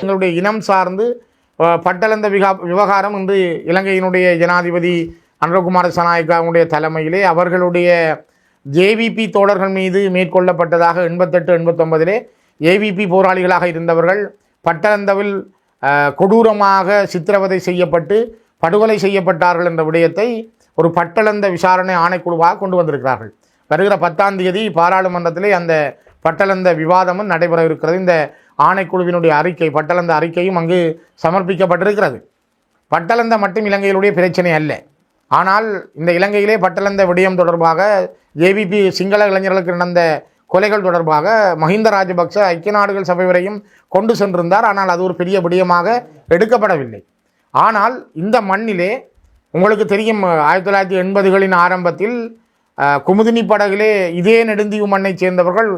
எங்களுடைய இனம் சார்ந்து பட்டலந்த பட்டளந்த விகா விவகாரம் இன்று இலங்கையினுடைய ஜனாதிபதி அனுரகுமார சனாயக்காவுடைய தலைமையிலே அவர்களுடைய ஜேவிபி தோழர்கள் மீது மேற்கொள்ளப்பட்டதாக எண்பத்தெட்டு எண்பத்தொன்பதிலே ஏவிபி போராளிகளாக இருந்தவர்கள் பட்டளந்தவில் கொடூரமாக சித்திரவதை செய்யப்பட்டு படுகொலை செய்யப்பட்டார்கள் என்ற விடயத்தை ஒரு பட்டளந்த விசாரணை ஆணைக்குழுவாக கொண்டு வந்திருக்கிறார்கள். வருகிற பத்தாம் தேதி பாராளுமன்றத்திலே அந்த பட்டளந்த விவாதமும் நடைபெற இருக்கிறது. இந்த ஆணைக்குழுவினுடைய அறிக்கை பட்டளந்த அறிக்கையும் அங்கு சமர்ப்பிக்கப்பட்டிருக்கிறது. பட்டளந்த மட்டும் இலங்கையிலுடைய பிரச்சனை அல்ல. ஆனால் இந்த இலங்கையிலே பட்டளந்த விடயம் தொடர்பாக ஏபிபி சிங்கள இளைஞர்களுக்கு நடந்த கொலைகள் தொடர்பாக மஹிந்த ராஜபக்ச ஐக்கிய நாடுகள் சபை வரையும் கொண்டு சென்றிருந்தார். ஆனால் அது ஒரு பெரிய விடயமாக எடுக்கப்படவில்லை. ஆனால் இந்த மண்ணிலே உங்களுக்கு தெரியும் ஆயிரத்தி தொள்ளாயிரத்தி எண்பதுகளின் ஆரம்பத்தில் குமுதினி படகிலே இதே நெடுந்தீவு மண்ணைச் சேர்ந்தவர்கள்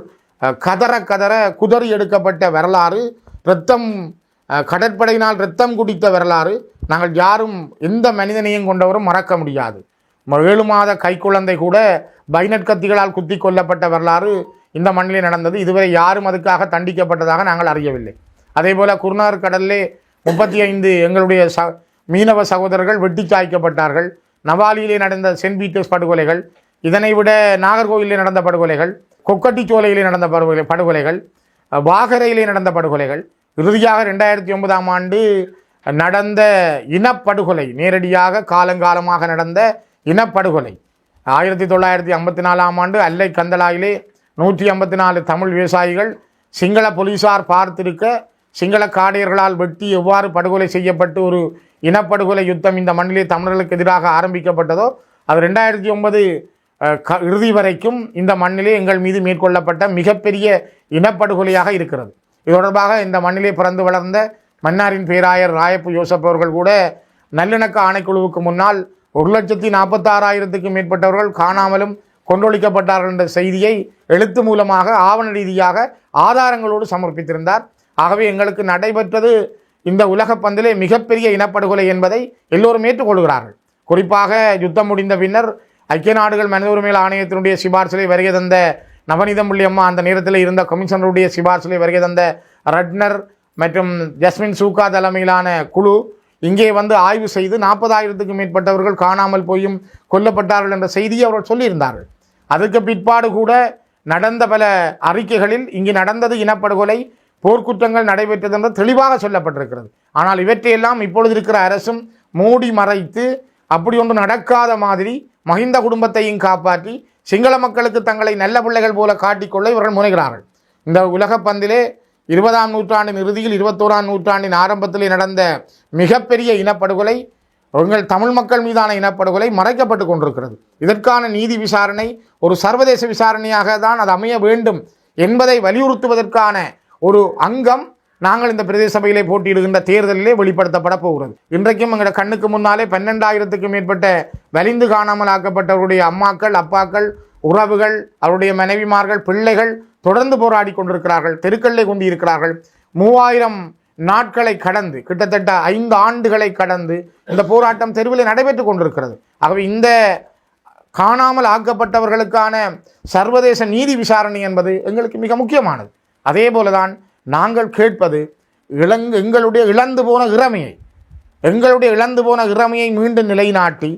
கதற கதற குதறி எடுக்கப்பட்ட வரலாறு இரத்தம் கடற்படையினால் இரத்தம் குடித்த வரலாறு நாங்கள் யாரும் எந்த மனிதனையும் கொண்டவரும் மறக்க முடியாது. ம- ஏழு மாத கைக்குழந்தை கூட பைனட் கத்திகளால் குத்தி கொல்லப்பட்ட வரலாறு இந்த மண்ணிலே நடந்தது. இதுவரை யாரும் அதுக்காக தண்டிக்கப்பட்டதாக நாங்கள் அறியவில்லை. அதேபோல் குருநார் கடலிலே முப்பத்தி ஐந்து எங்களுடைய ச மீனவ சகோதரர்கள் வெட்டி சாய்க்கப்பட்டார்கள். நவாலியிலே நடந்த சென்ட் பீட்டர்ஸ் படுகொலைகள் இதனை விட நாகர்கோவிலிலே நடந்த படுகொலைகள் கொக்கட்டிச்சோலையிலே நடந்த படுகொலை படுகொலைகள் வாகரையிலே நடந்த படுகொலைகள் இறுதியாக ரெண்டாயிரத்தி ஒன்பதாம் ஆண்டு நடந்த இனப்படுகொலை நேரடியாக காலங்காலமாக நடந்த இனப்படுகொலை. ஆயிரத்தி தொள்ளாயிரத்தி ஐம்பத்தி நாலாம் ஆண்டு அல்லை கந்தலாயிலே நூற்றி ஐம்பத்தி நாலு தமிழ் விவசாயிகள் சிங்கள போலீசார் பார்த்திருக்க சிங்கள காடையர்களால் வெட்டி எவ்வாறு படுகொலை செய்யப்பட்டு ஒரு இனப்படுகொலை யுத்தம் இந்த மண்ணிலே தமிழர்களுக்கு எதிராக ஆரம்பிக்கப்பட்டதோ அது ரெண்டாயிரத்தி ஒன்பது க இறுதி வரைக்கும் இந்த மண்ணிலே எங்கள் மீது மேற்கொள்ளப்பட்ட மிகப்பெரிய இனப்படுகொலையாக இருக்கிறது. இது தொடர்பாக இந்த மண்ணிலே பிறந்து வளர்ந்த மன்னாரின் பேராயர் ராயப்பு யோசப் அவர்கள் கூட நல்லிணக்க ஆணைக்குழுவுக்கு முன்னால் ஒரு லட்சத்தி நாற்பத்தாறாயிரத்துக்கும் மேற்பட்டவர்கள் காணாமலும் கொண்டொழிக்கப்பட்டார்கள் என்ற செய்தியை எழுத்து மூலமாக ஆவண ரீதியாக ஆதாரங்களோடு சமர்ப்பித்திருந்தார். ஆகவே எங்களுக்கு நடைபெற்றது இந்த உலகப் பந்திலே மிகப்பெரிய இனப்படுகொலை என்பதை எல்லோரும் ஏற்றுக்கொள்கிறார்கள். குறிப்பாக யுத்தம் முடிந்த பின்னர் ஐக்கிய நாடுகள் மனித உரிமைகள் ஆணையத்தினுடைய சிபார்சிலை வருகை தந்த நவநீதம் புள்ளியம்மா அந்த நேரத்தில் இருந்த கமிஷனருடைய சிபார்சிலை வருகை தந்த ரட்னர் மற்றும் ஜஸ்மின் சூகா தலைமையிலான குழு இங்கே வந்து ஆய்வு செய்து நாற்பதாயிரத்துக்கும் மேற்பட்டவர்கள் காணாமல் போயும் கொல்லப்பட்டார்கள் என்ற செய்தியை அவர்கள் சொல்லியிருந்தார்கள். அதுக்கு பிற்பாடு கூட நடந்த பல அறிக்கைகளில் இங்கு நடந்தது இனப்படுகொலை போர்க்குற்றங்கள் நடைபெற்றது என்று தெளிவாக சொல்லப்பட்டிருக்கிறது. ஆனால் இவற்றையெல்லாம் இப்பொழுது இருக்கிற அரசும் மூடி மறைத்து அப்படி ஒன்று நடக்காத மாதிரி மஹிந்த குடும்பத்தையும் காப்பாற்றி சிங்கள மக்களுக்கு தங்களை நல்ல பிள்ளைகள் போல காட்டிக்கொள்ள இவர்கள் முனைகிறார்கள். இந்த உலக பந்திலே இருபதாம் நூற்றாண்டின் இறுதியில் இருபத்தோராம் நூற்றாண்டின் ஆரம்பத்திலே நடந்த மிகப்பெரிய இனப்படுகொலை உங்கள் தமிழ் மக்கள் மீதான இனப்படுகொலை மறைக்கப்பட்டு கொண்டிருக்கிறது. இதற்கான நீதி விசாரணை ஒரு சர்வதேச விசாரணையாக தான் அது அமைய வேண்டும் என்பதை வலியுறுத்துவதற்கான ஒரு அங்கம் நாங்கள் இந்த பிரதேச சபையிலே போட்டியிடுகின்ற தேர்தலிலே வெளிப்படுத்தப்பட போகிறது. இன்றைக்கும் எங்களோட கண்ணுக்கு முன்னாலே பன்னெண்டாயிரத்துக்கும் மேற்பட்ட வலிந்து காணாமல் ஆக்கப்பட்டவருடைய அம்மாக்கள் அப்பாக்கள் உறவுகள் அவருடைய மனைவிமார்கள் பிள்ளைகள் தொடர்ந்து போராடி கொண்டிருக்கிறார்கள் தெருக்கல்லை கொண்டு இருக்கிறார்கள் மூவாயிரம் நாட்களை கடந்து கிட்டத்தட்ட ஐந்து ஆண்டுகளை கடந்து இந்த போராட்டம் தெருவில் நடைபெற்று கொண்டிருக்கிறது. ஆகவே இந்த காணாமல் ஆக்கப்பட்டவர்களுக்கான சர்வதேச நீதி விசாரணை என்பது எங்களுக்கு மிக முக்கியமானது. அதே போலதான் நாங்கள் கேட்பது இளங் எங்களுடைய இழந்து போன இறமையை. எங்களுடைய இழந்து போன இறமையை மீண்டும் நிலைநாட்டி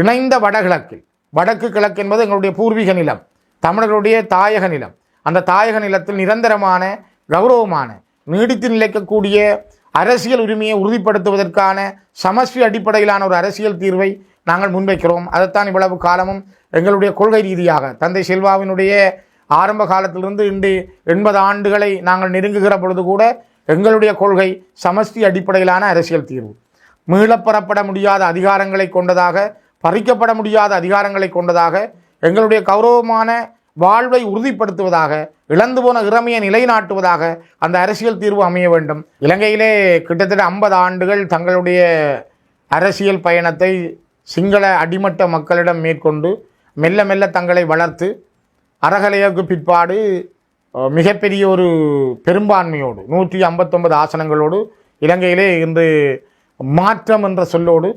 இணைந்த வடகிழக்கில் வடக்கு கிழக்கு என்பது எங்களுடைய பூர்வீக நிலம் தமிழர்களுடைய தாயக நிலம். அந்த தாயக நிலத்தில் நிரந்தரமான கௌரவமான நீடித்து நிலைக்கக்கூடிய அரசியல் உரிமையை உறுதிப்படுத்துவதற்கான சமஸ்வி அடிப்படையிலான ஒரு அரசியல் தீர்வை நாங்கள் முன்வைக்கிறோம். அதைத்தான் இவ்வளவு காலமும் எங்களுடைய கொள்கை ரீதியாக தந்தை செல்வாவினுடைய ஆரம்ப காலத்திலிருந்து இன்று எண்பது ஆண்டுகளை நாங்கள் நெருங்குகிற பொழுது கூட எங்களுடைய கொள்கை சமஸ்தி அடிப்படையிலான அரசியல் தீர்வு. மீளப்பெறப்பட முடியாத அதிகாரங்களை கொண்டதாக பறிக்கப்பட முடியாத அதிகாரங்களை கொண்டதாக எங்களுடைய கௌரவமான வாழ்வை உறுதிப்படுத்துவதாக இழந்து போன இறமையை நிலைநாட்டுவதாக அந்த அரசியல் தீர்வு அமைய வேண்டும். இலங்கையிலே கிட்டத்தட்ட ஐம்பது ஆண்டுகள் தங்களுடைய அரசியல் பயணத்தை சிங்கள அடிமட்ட மக்களிடம் மேற்கொண்டு மெல்ல மெல்ல தங்களை வளர்த்து அறகலையுக்கு பிற்பாடு மிகப்பெரிய ஒரு பெரும்பான்மையோடு நூற்றி ஐம்பத்தொன்பது ஆசனங்களோடு இலங்கையிலே இன்று மாற்றம் என்ற சொல்லோடு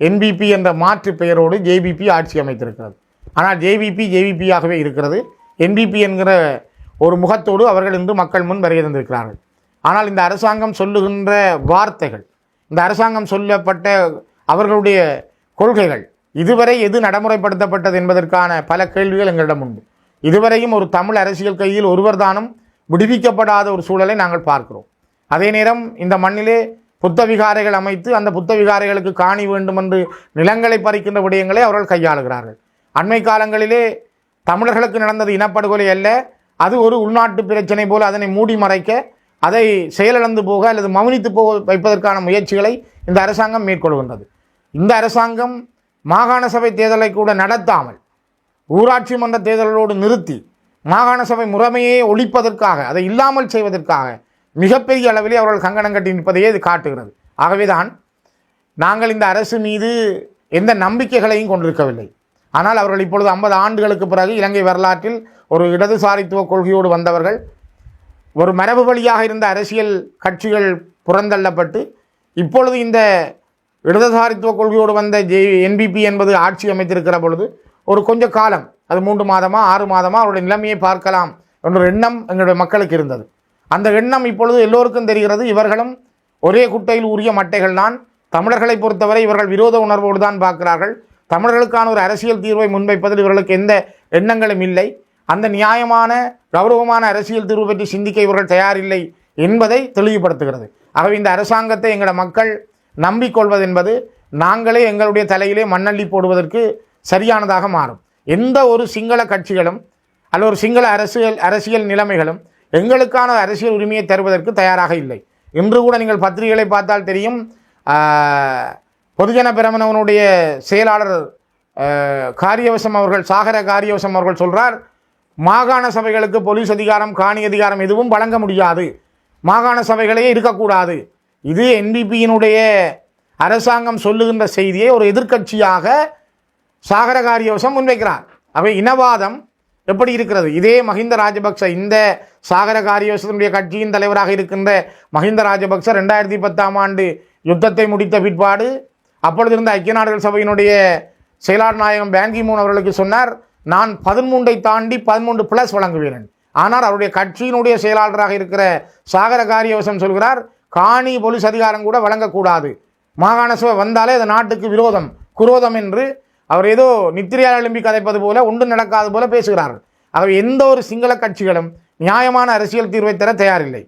என்பிபி என்ற மாற்று பெயரோடு ஜேபிபி ஆட்சி அமைத்திருக்கிறது. ஆனால் ஜேபிபி ஜேவிபியாகவே இருக்கிறது. என்பிபி என்கிற ஒரு முகத்தோடு அவர்கள் இன்று மக்கள் முன் வருகை தந்திருக்கிறார்கள் ஆனால் இந்த அரசாங்கம் சொல்லுகின்ற வார்த்தைகள் இந்த அரசாங்கம் சொல்லப்பட்ட அவர்களுடைய கொள்கைகள் இதுவரை எது நடைமுறைப்படுத்தப்பட்டது என்பதற்கான பல கேள்விகள் எங்களிடம் உண்டு. இதுவரையும் ஒரு தமிழ் அரசியல் கையில் ஒருவர் தானும் விடுவிக்கப்படாத ஒரு சூழலை நாங்கள் பார்க்கிறோம். அதே நேரம் இந்த மண்ணிலே புத்த விகாரைகள் அமைத்து அந்த புத்த விகாரைகளுக்கு காணி வேண்டும் என்று நிலங்களை பறிக்கின்ற விடயங்களை அவர்கள் கையாளுகிறார்கள். அண்மை காலங்களிலே தமிழர்களுக்கு நடந்தது இனப்படுகொலை அல்ல. அது ஒரு உள்நாட்டு பிரச்சனை போல் அதனை மூடி மறைக்க அதை செயலிழந்து போக அல்லது மௌனித்து போக வைப்பதற்கான முயற்சிகளை இந்த அரசாங்கம் மேற்கொள்கின்றது. இந்த அரசாங்கம் மாகாண சபை தேர்தலை கூட நடத்தாமல் ஊராட்சி மன்ற தேர்தலோடு நிறுத்தி மாகாண சபை முறைமையை ஒழிப்பதற்காக அதை இல்லாமல் செய்வதற்காக மிகப்பெரிய அளவிலே அவர்கள் கங்கணம் கட்டி நிற்பதையே இது காட்டுகிறது. ஆகவேதான் நாங்கள் இந்த அரசு மீது எந்த நம்பிக்கைகளையும் கொண்டிருக்கவில்லை. ஆனால் அவர்கள் இப்பொழுது ஐம்பது ஆண்டுகளுக்கு பிறகு இலங்கை வரலாற்றில் ஒரு இடதுசாரித்துவ கொள்கையோடு வந்தவர்கள் ஒரு மரபு வழியாக இருந்த அரசியல் கட்சிகள் புறந்தள்ளப்பட்டு இப்பொழுது இந்த இடதுசாரித்துவ கொள்கையோடு வந்த ஜே என்பிபி என்பது ஆட்சி அமைத்திருக்கிற பொழுது ஒரு கொஞ்சம் காலம் அது மூன்று மாதமா ஆறு மாதமா அவருடைய நிலைமையை பார்க்கலாம் என்ற எண்ணம் எங்களுடைய மக்களுக்கு இருந்தது. அந்த எண்ணம் இப்பொழுது எல்லோருக்கும் தெரிகிறது. இவர்களும் ஒரே குட்டையில் உரிய மட்டைகள் தான். தமிழர்களை பொறுத்தவரை இவர்கள் விரோத உணர்வோடு தான் பார்க்கிறார்கள். தமிழர்களுக்கான ஒரு அரசியல் தீர்வை முன்வைப்பதில் இவர்களுக்கு எந்த எண்ணங்களும் இல்லை. அந்த நியாயமான கௌரவமான அரசியல் தீர்வு பற்றி சிந்திக்க இவர்கள் தயாரில்லை என்பதை தெளிவுபடுத்துகிறது. ஆகவே இந்த அரசாங்கத்தை எங்களோட மக்கள் நம்பிக்கொள்வது என்பது நாங்களே எங்களுடைய தலையிலே மண்ணள்ளி போடுவதற்கு சரியானதாக மாறும். எந்த ஒரு சிங்கள கட்சிகளும் அல்ல ஒரு சிங்கள அரசியல் அரசியல் நிலைமைகளும் எங்களுக்கான அரசியல் உரிமையை தருவதற்கு தயாராக இல்லை. இன்று கூட நீங்கள் பத்திரிகைகளை பார்த்தால் தெரியும் பொதுஜன பிரமணவனுடைய செயலாளர் காரியவசம் அவர்கள் சாகர காரியவசம் அவர்கள் சொல்கிறார் மாகாண சபைகளுக்கு போலீஸ் அதிகாரம் காணி அதிகாரம் எதுவும் வழங்க முடியாது. மாகாண சபைகளே இருக்கக்கூடாது. இது என்பிபியினுடைய அரசாங்கம் சொல்லுகின்ற செய்தியை ஒரு எதிர்க்கட்சியாக சாகர காரியவசம் முன்வைக்கிறார். அவை இனவாதம் எப்படி இருக்கிறது? இதே மஹிந்த ராஜபக்ச இந்த சாகர காரியவசத்தினுடைய கட்சியின் தலைவராக இருக்கின்ற மஹிந்த ராஜபக்ச ரெண்டாயிரத்தி பத்தாம் ஆண்டு யுத்தத்தை முடித்த பிற்பாடு அப்பொழுது இருந்த ஐக்கிய நாடுகள் சபையினுடைய செயலாளர் நாயகம் பேங்கி மூன் அவர்களுக்கு சொன்னார் நான் பதிமூன்றை தாண்டி பதிமூன்று பிளஸ் வழங்குவேன் ஆனால் அவருடைய கட்சியினுடைய செயலாளராக இருக்கிற சாகர காரியவசம் சொல்கிறார் காணி போலீஸ் அதிகாரம் கூட வழங்கக்கூடாது. மாகாண சபை வந்தாலே அது நாட்டுக்கு விரோதம் குரோதம் என்று அவர் ஏதோ நித்திரியால் எழும்பி கதைப்பது போல ஒன்றும் நடக்காது போல பேசுகிறார்கள். ஆகவே எந்த ஒரு சிங்கள கட்சிகளும் நியாயமான அரசியல் தீர்வை தர தயாரில்லை.